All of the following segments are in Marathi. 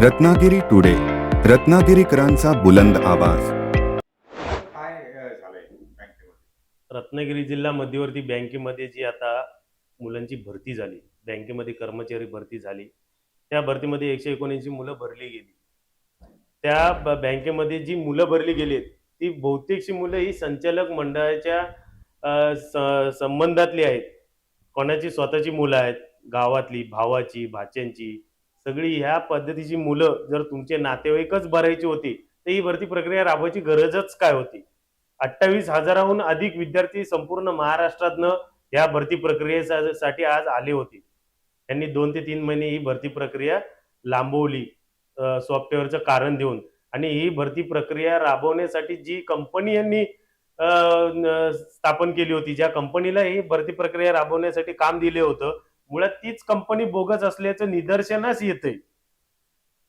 रत्नागिरी टुडे रत्नागिरीकरांचा बुलंद आवाज. काय अ, झालंय बँकेमध्ये? रत्नागिरी जिल्हा मध्यवर्ती बँकेमध्ये जी आता मुलांची भरती झाली बँकेमध्ये कर्मचारी भरती झाली त्या भरतीमध्ये एकशे एकोणऐंशी मुलं भरली गेली. त्या ब- बँकेमध्ये जी मुलं भरली गेलीत ती बहुतेकशी मुलं ही संचालक मंडळाच्या अ, स- संबंधातली आहेत. कोणाची स्वतःची मुलं आहेत? गावातली भावाची भाच्यांची सगळी ह्या पद्धतीची मुलं जर तुमचे नातेवाईकच भरायची होती तर ही भरती प्रक्रिया राबवायची गरजच काय होती? अठ्ठावीस हजाराहून अधिक विद्यार्थी संपूर्ण महाराष्ट्रातनं या भरती प्रक्रियेसाठी आज आले होते. त्यांनी दोन ते तीन महिने ही भरती प्रक्रिया लांबवली सॉफ्टवेअरचं कारण देऊन. आणि ही भरती प्रक्रिया राबवण्यासाठी जी कंपनी यांनी स्थापन केली होती ज्या कंपनीला ही भरती प्रक्रिया राबवण्यासाठी काम दिले होतं मुळात तीच कंपनी बोगस असल्याचं निदर्शनास येतंय.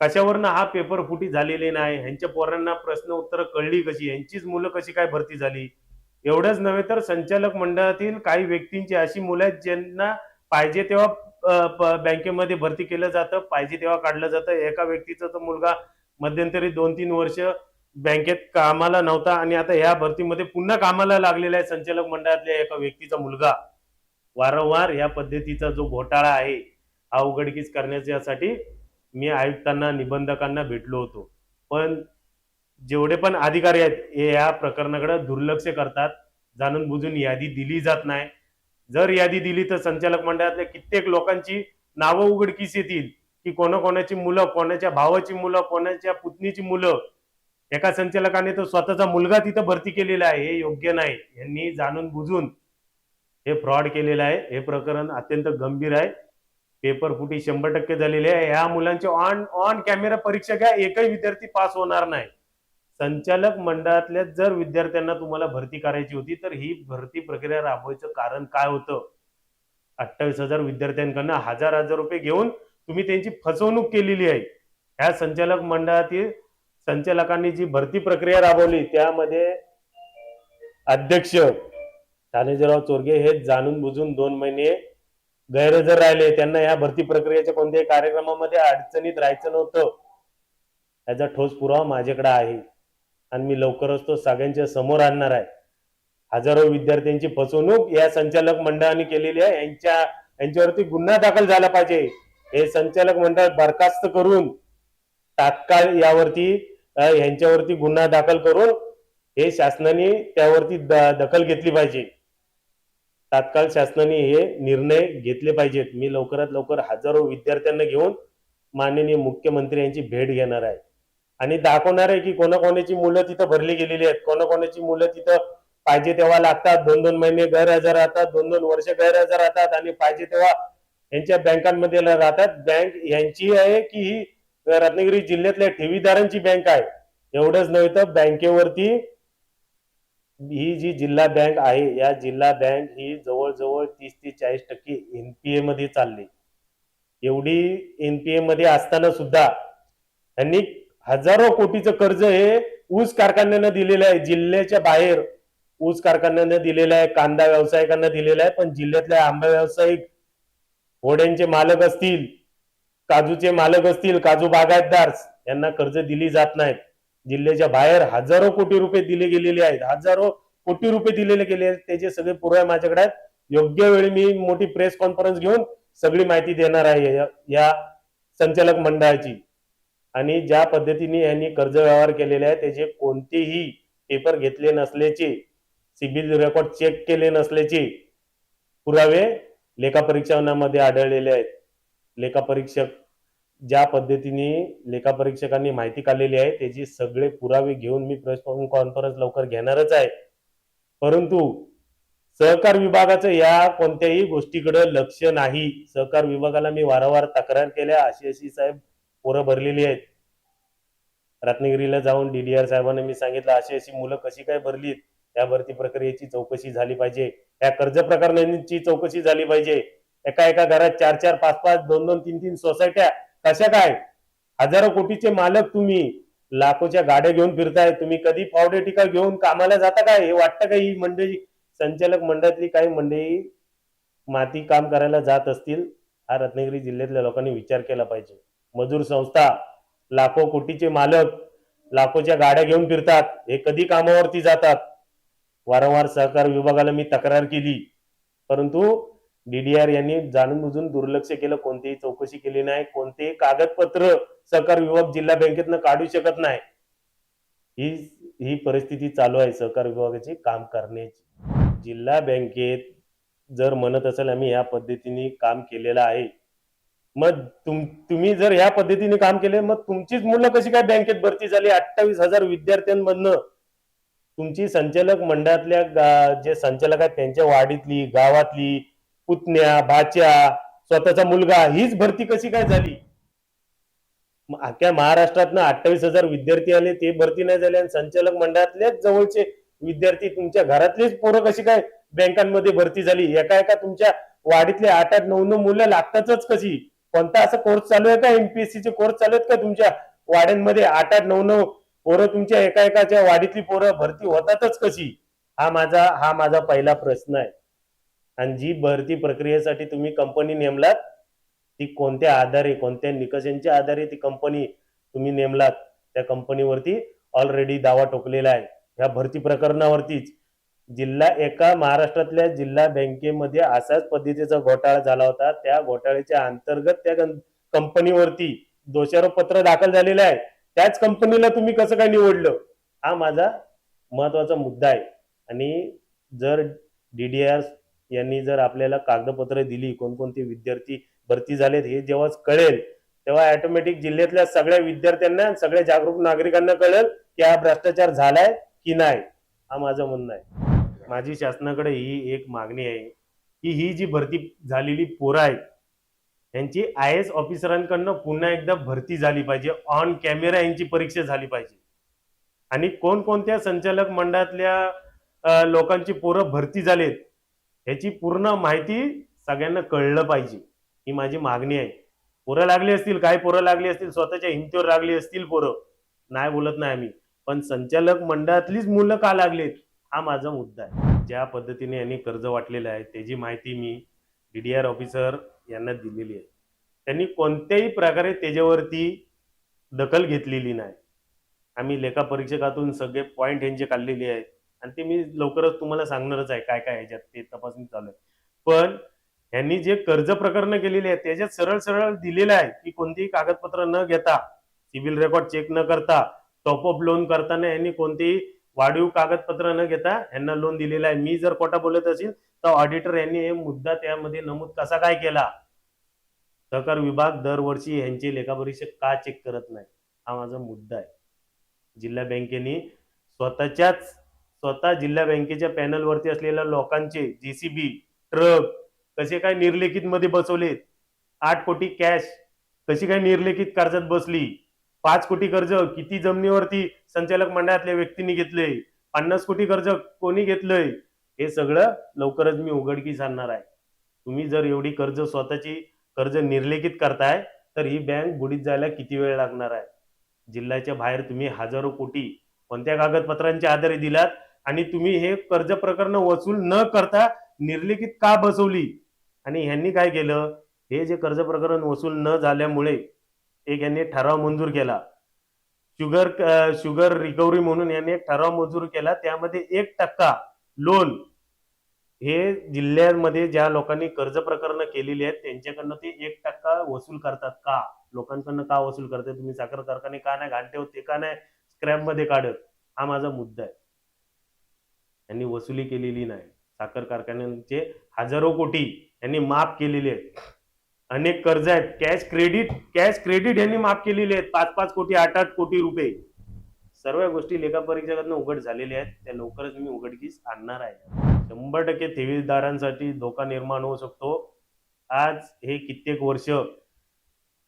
कशावरनं हा पेपर फुटी झालेले नाही? ह्यांच्या पोरांना प्रश्न उत्तर कळली कशी? यांचीच मुलं कशी काय भरती झाली? एवढंच नव्हे तर संचालक मंडळातील काही व्यक्तींची अशी मुलं आहेत ज्यांना पाहिजे तेव्हा बँकेमध्ये भरती केलं जातं पाहिजे तेव्हा काढलं जातं. एका व्यक्तीचा तर मुलगा मध्यंतरी दोन तीन वर्ष बँकेत कामाला नव्हता आणि आता ह्या भरतीमध्ये पुन्हा कामाला लागलेला आहे संचालक मंडळातल्या एका व्यक्तीचा मुलगा. वारंवार या पद्धतीचा जो घोटाळा आहे हा उघडकीस करण्याच्यासाठी मी आयुक्तांना निबंधकांना भेटलो होतो. पण जेवढे पण अधिकारी आहेत हे या प्रकरणाकडे दुर्लक्ष करतात. जाणून बुजून यादी दिली जात नाही. जर यादी दिली तर संचालक मंडळातल्या कित्येक लोकांची नावं उघडकीस येतील की कोणाकोणाची मुलं कोणाच्या भावाची मुलं कोणाच्या पुतणीची मुलं. एका संचालकाने तर स्वतःचा मुलगा तिथं भरती केलेला आहे हे योग्य नाही. यांनी जाणून बुजून हे फ्रॉड केलेलं आहे. हे प्रकरण अत्यंत गंभीर आहे. पेपर फुटी शंभर टक्के झालेली आहे. ह्या मुलांची ऑन ऑन कॅमेरा परीक्षा घ्या एकही विद्यार्थी पास होणार नाही. संचालक मंडळातल्या जर विद्यार्थ्यांना तुम्हाला भरती करायची होती तर ही भरती प्रक्रिया राबवायचं कारण काय होतं? अठ्ठावीस हजार विद्यार्थ्यांकडनं हजार हजार रुपये घेऊन तुम्ही त्यांची फसवणूक केलेली आहे. ह्या संचालक मंडळातील संचालकांनी जी भरती प्रक्रिया राबवली त्यामध्ये अध्यक्ष तानेजीराव चोरगे हे जाणून बुजून दोन महिने गैरहजर राहिले. त्यांना या भरती प्रक्रियेच्या कोणत्याही कार्यक्रमामध्ये अडचणीत राहायचं नव्हतं. याचा ठोस पुरावा माझ्याकडे आहे. आणि मी लवकरच तो सगळ्यांच्या समोर आणणार आहे. हजारो विद्यार्थ्यांची फसवणूक या संचालक मंडळाने केलेली आहे. यांच्या यांच्यावरती गुन्हा दाखल झाला पाहिजे. हे संचालक मंडळ बरखास्त करून तात्काळ यावरती यांच्यावरती गुन्हा दाखल करून हे शासनाने त्यावरती दखल घेतली पाहिजे. तात्काळ शासनाने हे निर्णय घेतले पाहिजेत. मी लवकरात लवकर हजारो विद्यार्थ्यांना घेऊन माननीय मुख्यमंत्री यांची भेट घेणार आहे. आणि दाखवणार आहे की कोणाकोणाची मुलं तिथं भरली गेलेली आहेत. कोणाकोणाची मुलं तिथं पाहिजे तेव्हा लागतात. दोन दोन महिने गैरहजर राहतात. दोन दोन वर्ष गैरहजर राहतात आणि पाहिजे तेव्हा यांच्या बँकांमध्ये राहतात. बँक यांची आहे की ही रत्नागिरी जिल्ह्यातल्या ठेवीदारांची बँक आहे. एवढंच नव्हे तर बँकेवरती ही जी जिल्हा बँक आहे या जिल्हा बँक ही जवळजवळ तीस ते चाळीस टक्के एनपीए मध्ये चालली. एवढी एनपीए मध्ये असताना सुद्धा त्यांनी हजारो कोटीचं कर्ज हे ऊस कारखान्यांना दिलेलं आहे. जिल्ह्याच्या बाहेर ऊस कारखान्यांना दिलेलं आहे कांदा व्यावसायिकांना दिलेलं आहे पण जिल्ह्यातल्या आंबा व्यावसायिक घोड्यांचे मालक असतील काजूचे मालक असतील काजू बागायतदार यांना कर्ज दिली जात नाहीत. जिल्ह्याच्या बाहेर हजारो कोटी रुपये दिले गेलेले आहेत. हजारो कोटी रुपये दिलेले गेले आहेत. त्याचे सगळे पुरावे माझ्याकडे आहेत. योग्य वेळी मी मोठी प्रेस कॉन्फरन्स घेऊन सगळी माहिती देणार आहे या- या संचालक मंडळाची. आणि ज्या पद्धतीने यांनी कर्ज व्यवहार केलेले आहे त्याचे कोणतेही पेपर घेतले नसल्याचे सिबिल रेकॉर्ड चेक केले नसल्याचे पुरावे लेखापरीक्षणामध्ये आढळलेले आहेत. लेखापरीक्षक ज्या पद्धतीने लेखापरीक्षकांनी माहिती काढलेली आहे त्याची सगळे पुरावे घेऊन मी प्रेस कॉन्फरन्स लवकर घेणारच आहे. परंतु सहकार विभागाचं या कोणत्याही गोष्टीकडे लक्ष नाही. सहकार विभागाला मी वारंवार तक्रार केल्या अशी अशी साहेब पोरं भरलेली आहेत. रत्नागिरीला जाऊन डीडीआर साहेबांना मी सांगितलं अशी अशी मुलं कशी काय भरलीत? या भरती प्रक्रियेची चौकशी झाली पाहिजे. या कर्ज प्रकरणांची चौकशी झाली पाहिजे. एका एका घरात चार चार पाच पाच दोन दोन तीन तीन सोसायट्या कशा काय? हजारो कोटीचे मालक तुम्ही. लाखोच्या गाड्या घेऊन फिरताय. तुम्ही कधी फावडे टिका घेऊन कामाला जाता काय? हे वाटतं का ही मंडळी? संचालक मंडळातली काही मंडळी माती काम करायला जात असतील? हा रत्नागिरी जिल्ह्यातल्या लोकांनी विचार केला पाहिजे. मजूर संस्था लाखो कोटीचे मालक लाखोच्या गाड्या घेऊन फिरतात. हे कधी कामावरती जातात? वारंवार सहकार विभागाला मी तक्रार केली. परंतु डीडीआर यांनी जाणून बुजून दुर्लक्ष केलं कोणतीही चौकशी केली नाही कोणतेही कागदपत्र सहकार विभाग जिल्हा बँकेतनं काढू शकत नाही. ही ही परिस्थिती चालू आहे सहकार विभागाची काम करण्याची. जिल्हा बँकेत जर म्हणत असेल आम्ही ह्या पद्धतीने काम केलेलं आहे. मग तुम तुम्ही जर ह्या पद्धतीने काम केले मग तुमचीच मुलं कशी काय बँकेत भरती झाली? अठ्ठावीस हजार विद्यार्थ्यांमधनं तुमची संचालक मंडळातल्या जे संचालक आहेत त्यांच्या वाडीतली गावातली पुतण्या भाच्या स्वतःचा मुलगा हीच भरती कशी काय झाली? अख्या अख्ख्या महाराष्ट्रातनं अठ्ठावीस हजार विद्यार्थी आले ते भरती नाही झाले आणि संचालक मंडळातलेच जवळचे विद्यार्थी तुमच्या घरातलीच पोरं कशी काय बँकांमध्ये भरती झाली? एका एका तुमच्या वाडीतले आठ आठ नऊ नऊ मुलं लागतातच कशी? कोणता असा कोर्स चालू आहे का? एमपीएससी चे कोर्स चालू आहेत का तुमच्या वाड्यांमध्ये? आठ आठ नऊ नऊ पोरं तुमच्या एका एकाच्या वाडीतली पोरं भरती होतातच कशी? हा माझा हा माझा पहिला प्रश्न आहे. आणि जी भरती प्रक्रियेसाठी तुम्ही कंपनी नेमलात ती कोणत्या आधारे कोणत्या निकषांच्या आधारे ती कंपनी तुम्ही नेमलात त्या कंपनीवरती ऑलरेडी दावा ठोकलेला आहे. ह्या भरती प्रकरणावरतीच जिल्हा एका महाराष्ट्रातल्या जिल्हा बँकेमध्ये असाच पद्धतीचा घोटाळा झाला होता. त्या घोटाळ्याच्या अंतर्गत त्या कंपनीवरती दोषारोप पत्र दाखल झालेलं आहे. त्याच कंपनीला तुम्ही कसं काय निवडलं? हा माझा महत्त्वाचा मुद्दा आहे. आणि जर डी डी आर यांनी जर आपल्याला कागदपत्र दिली कोणकोणते विद्यार्थी भरती झालेत हे जेव्हा कळेल तेव्हा ऑटोमॅटिक जिल्ह्यातल्या सगळ्या विद्यार्थ्यांना सगळ्या जागरूक नागरिकांना कळेल की हा भ्रष्टाचार झालाय की नाही. हा माझं म्हणणं आहे. माझी शासनाकडे ही एक मागणी आहे की ही जी भरती झालेली पोरं आहेत यांची आय एस ऑफिसरांकडनं पुन्हा एकदा भरती झाली पाहिजे ऑन कॅमेरा यांची परीक्षा झाली पाहिजे. आणि कोणकोणत्या संचालक मंडळातल्या लोकांची पोरं भरती झालेत ह्याची पूर्ण माहिती सगळ्यांना कळलं पाहिजे. ही माझी मागणी आहे. पोरं लागली असतील काय पोरं लागली असतील स्वतःच्या हिमतीवर लागली असतील पोरं. नाही बोलत नाही आम्ही. पण संचालक मंडळातलीच मुलं का लागलेत हा माझा मुद्दा आहे. ज्या पद्धतीने यांनी कर्ज वाटलेलं आहे त्याची माहिती मी डीडीआर ऑफिसर यांना दिलेली आहे. त्यांनी कोणत्याही प्रकारे त्याच्यावरती दखल घेतलेली नाही. आम्ही लेखापरीक्षकातून सगळे पॉईंट यांचे काढलेले आहेत. आणि ते मी लवकरच तुम्हाला सांगणारच आहे काय काय ह्याच्यात ते तपासणी चालू आहे. पण यांनी जे कर्ज प्रकरण केलेली आहेत त्याच्यात सरळ सरळ दिलेलं आहे की कोणतीही कागदपत्र न घेता सिबिल रेकॉर्ड चेक न करता टॉपअप लोन करताना यांनी कोणतेही वाढीव कागदपत्र न घेता यांना लोन दिलेलं आहे. मी जर खोटा बोलत असेल तर ऑडिटर यांनी हे मुद्दा त्यामध्ये नमूद कसा काय केला? सहकार विभाग दरवर्षी यांचे लेखापरीक्षक का चेक करत नाही? हा माझा मुद्दा आहे. जिल्हा बँकेने स्वतःच्याच स्वतः जिल्हा बँकेच्या पॅनलवरती असलेल्या लोकांचे जेसीबी ट्रक कसे काय निर्लेखित मध्ये बसवलेत आठ कोटी कॅश कशी काय निर्लेखित कर्जात बसली? पाच कोटी कर्ज किती जमिनीवरती संचालक मंडळातल्या व्यक्तींनी घेतले? पन्नास कोटी कर्ज कोणी घेतलंय? हे सगळं लवकरच मी उघडकीस आणणार आहे. तुम्ही जर एवढी कर्ज स्वतःची कर्ज निर्लेखित करताय तर ही बँक बुडीत जायला किती वेळ लागणार आहे? जिल्ह्याच्या बाहेर तुम्ही हजारो कोटी कोणत्या कागदपत्रांच्या आधारे दिलात? आणि तुम्ही हे कर्ज प्रकरण वसूल न करता निर्लिखित का बसवली? आणि ह्यांनी काय केलं? हे जे कर्ज प्रकरण वसूल न झाल्यामुळे एक यांनी ठराव मंजूर केला. शुगर शुगर रिकव्हरी म्हणून यांनी एक ठराव मंजूर केला. त्यामध्ये एक टक्का लोन हे जिल्ह्यामध्ये ज्या लोकांनी कर्ज प्रकरण केलेली आहेत त्यांच्याकडनं ते एक टक्का वसूल करतात का? लोकांकडनं का वसूल करतात तुम्ही साखर कारखाने का नाही? घाण ठेवत ते का नाही? स्क्रॅपमध्ये काढत. हा माझा मुद्दा आहे. यांनी वसुली केलेली नाही. साखर कारखान्यांचे हजारो कोटी यांनी माफ केलेले आहेत. अनेक कर्ज आहेत. कॅश क्रेडिट कॅश क्रेडिट यांनी माफ केलेले आहेत. पाच पाच कोटी आठ आठ कोटी रुपये. सर्व गोष्टी लेखापरीक्षकांना उघड झालेल्या आहेत. त्या लवकरच मी उघडकीस आणणार आहे. शंभर टक्के ठेवीदारांसाठी धोका निर्माण होऊ शकतो. आज हे कित्येक वर्ष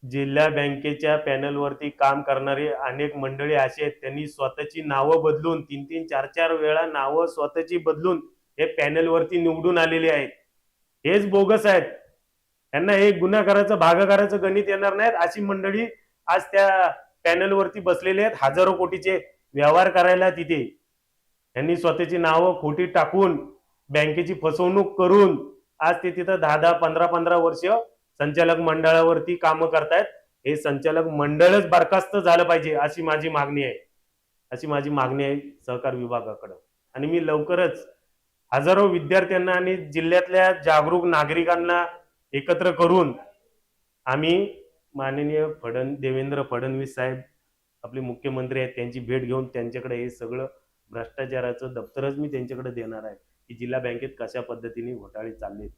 जिल्हा बँकेच्या पॅनलवरती काम करणारे अनेक मंडळी असे आहेत. त्यांनी स्वतःची नावं बदलून तीन तीन चार चार वेळा नावं स्वतःची बदलून हे पॅनलवरती निवडून आलेले आहेत. हेच बोगस आहेत. त्यांना हे गुन्हागाराचं भागाकाराचं गणित येणार नाहीत. अशी मंडळी आज त्या पॅनलवरती बसलेले आहेत. हजारो कोटीचे व्यवहार करायला तिथे. त्यांनी स्वतःची नावं खोटी टाकून बँकेची फसवणूक करून आज ते तिथं दहा दहा पंधरा पंधरा वर्ष संचालक मंडळावरती कामं करतायत हे संचालक मंडळच बरखास्त झालं पाहिजे अशी माझी मागणी आहे. अशी माझी मागणी आहे सहकार विभागाकडं. आणि मी लवकरच हजारो विद्यार्थ्यांना आणि जिल्ह्यातल्या जागरूक नागरिकांना एकत्र करून आम्ही माननीय फडण देवेंद्र फडणवीस साहेब आपले मुख्यमंत्री आहेत त्यांची भेट घेऊन त्यांच्याकडे हे सगळं भ्रष्टाचाराचं दप्तरच मी त्यांच्याकडे देणार आहे की जिल्हा बँकेत कशा पद्धतीने घोटाळे चाललेत.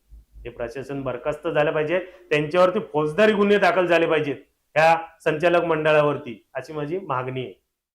हे प्रशासन बरखास्त झालं पाहिजे. त्यांच्यावरती फौजदारी गुन्हे दाखल झाले पाहिजेत ह्या संचालक मंडळावरती. अशी माझी मागणी आहे.